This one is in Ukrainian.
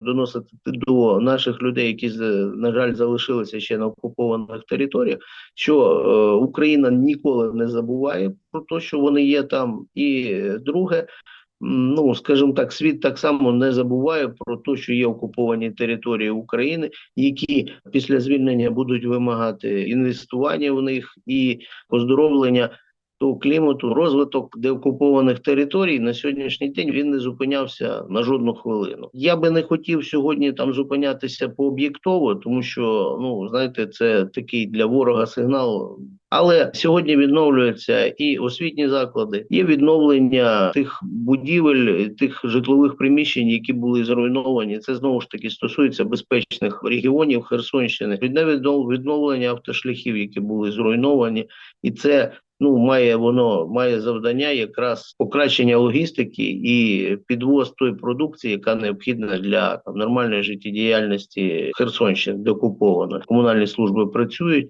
доносити до наших людей, які на жаль залишилися ще на окупованих територіях, що е, Україна ніколи не забуває про те, що вони є там. І друге, ну скажімо так, світ так само не забуває про те, що є окуповані території України, які після звільнення будуть вимагати інвестування в них і оздоровлення того клімату, розвиток деокупованих територій на сьогоднішній день він не зупинявся на жодну хвилину. Я би не хотів сьогодні там зупинятися по об'єктово, тому що ну знаєте, це такий для ворога сигнал. Але сьогодні відновлюються і освітні заклади, є відновлення тих будівель, тих житлових приміщень, які були зруйновані. Це знову ж таки стосується безпечних регіонів Херсонщини. Віднов- відновлення автошляхів, які були зруйновані, і це ну має воно має завдання якраз покращення логістики і підвоз тої продукції, яка необхідна для там, нормальної життєдіяльності Херсонщини, де окуповано. Комунальні служби працюють.